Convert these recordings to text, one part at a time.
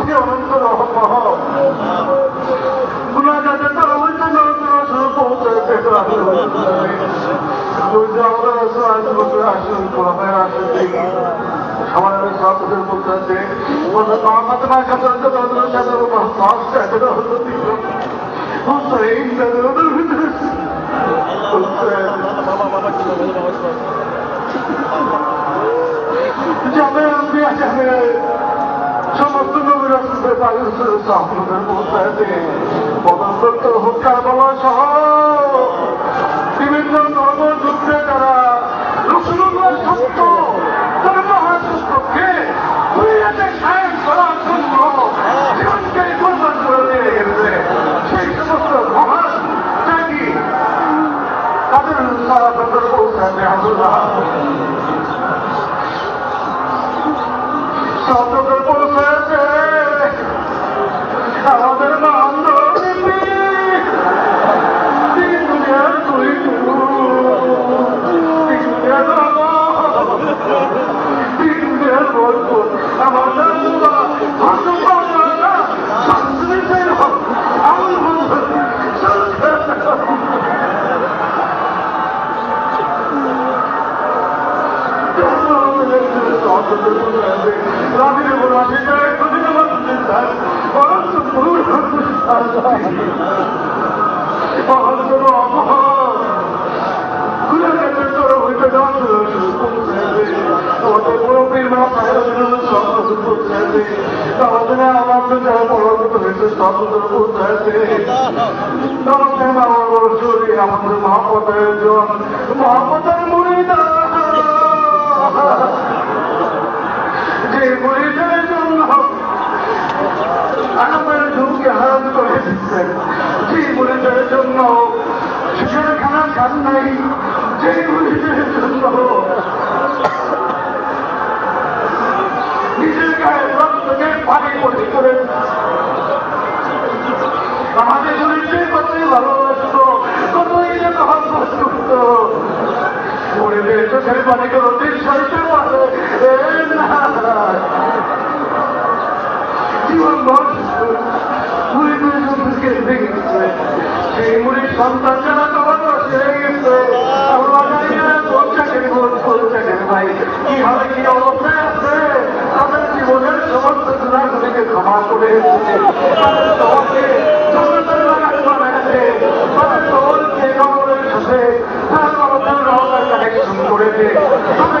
শান্তি অনন্ত রহমহ গুণাগাতে তার অবস্থা নরন্ত রসন রসন কোরআনের আসন দেখি আমাদের তাদের ওদের ভিতরে যাবে যাবে সমস্ত নবীর আপনাদের মধ্যে পদার্থ হত্যা বলা সহ। বিভিন্ন ধর্মযুদ্ধে আমাদের মহাপতের জন মহাপতের মুড়িদা যে মরিদের জন্য আমার ঝুঁকে হারাম করে দিচ্ছেন। যে মরিদের জন্য সেখানে খানা খান নাই। যে মরিদের জন্য নিজের গায়ে রক্তকে পানি কতই ভালোবাসত, কতই যে মহব্বত মুড়ি চাকরি ভাই কি কি অবস্থায় আছে তাদের জীবনের সমস্ত ক্ষমা করে তাদের তোমাকে জগতের লাগাতে বানাচ্ছে তাদের তোমাকে কবরের সাথে তার আমাদের রহমান কানেকশন করে দে তাদের কবরকে তার নবী রহমান সাথে কানেকশন করে দে জনগণের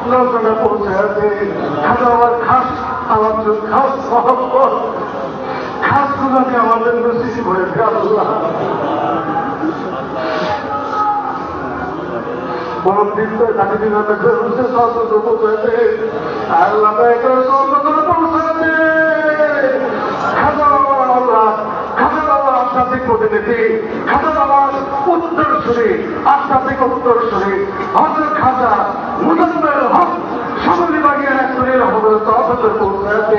অনন্ত মহাপদ লোকজনে পৌঁছে আছে। খাজা আমার খাস আমাদের খাস, মহব্বত। খাস গুলাকে আমাদের নসিব করে পৌঁছাতে পৌঁছাতে বাবার উত্তর সুরে আধ্যাত্মিক উত্তর সুরে হজরত খাজা মুজম্মের হক। সামলি বাগিয়ে একজনের হবে তহতে পৌঁছাতে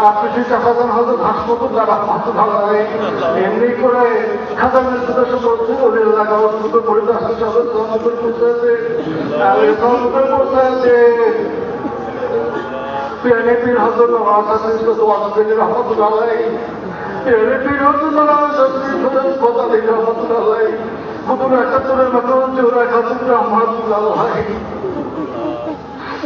আপনি চাপাতেন হয়তো হাসপাতাল দ্বারা হাতে ভালো লাগে এমনি করে খাজানের সদস্য বলছে ওদের এলাকা অন্তত পরিদর্শন সদস্য একাত্তরের মতো চৌরা খাতুন রহমতুল্লাহ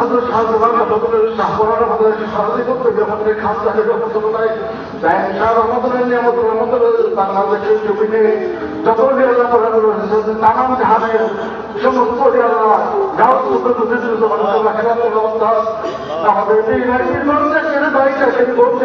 হজরত শাহজাহান রহমতুল্লাহ শাহপুরার আমাদের সারাদি করতে আমাদের খান সাহেব রহমতুল্লাহ শাহ রহমতুল্লাহ নিয়ামত রহমতুল্লাহ বাংলাদেশের জমিনে যত এলাকা পড়ানো রয়েছে নানান জাহানের সমস্ত এলাকা গাঁও ছোট ছোট ছোট আমাদের এই রাজ্যের মানুষের বাইকটা সেটি বলতে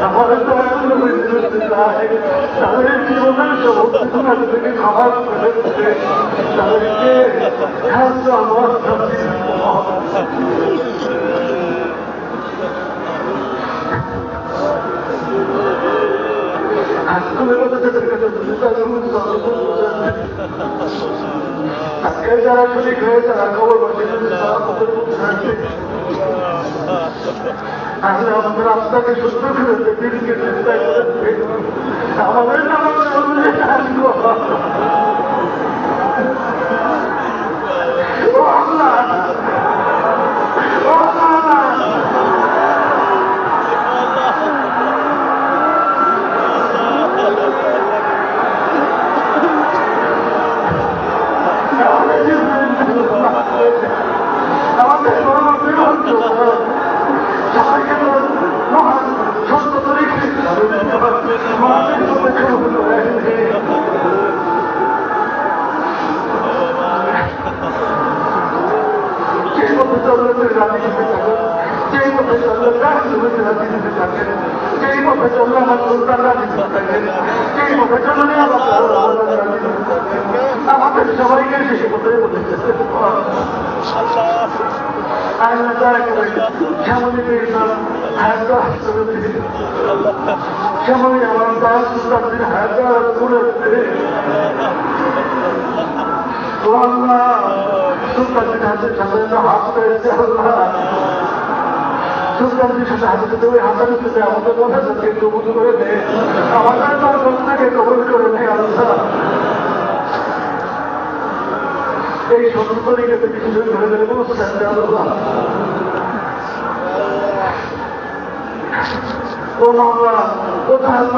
আমাদের তো তাদের জীবনের সমস্ত থেকে খাবার তাদেরকে আমার আজকে যারা শরীর হয়ে যারা খবর বসে তাহলে আমাদের আপনাকে সুস্থ করে দিনকে চিন্তা করে আমাদের ও চলতে রাজনীতি থাকেন সেই মতো চললে রাষ্ট্রপতি রাজনীতি থাকেন সেই মতো চললে আমার দাস করে ও আল্লাহ সুলতানের হাতে সাথে হাত পেয়েছে আল্লাহ সুলতানের সাথে হাতে সাথে ওই হাতের সাথে আমাদের মনে সাথে কবুল করে দে আমাদের তার থেকে কবুল করে নে আল্লাহ এই কিছু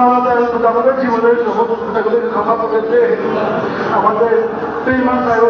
আমাদের আমাদের জীবনের সমস্ত আমাদের সেই মাথায়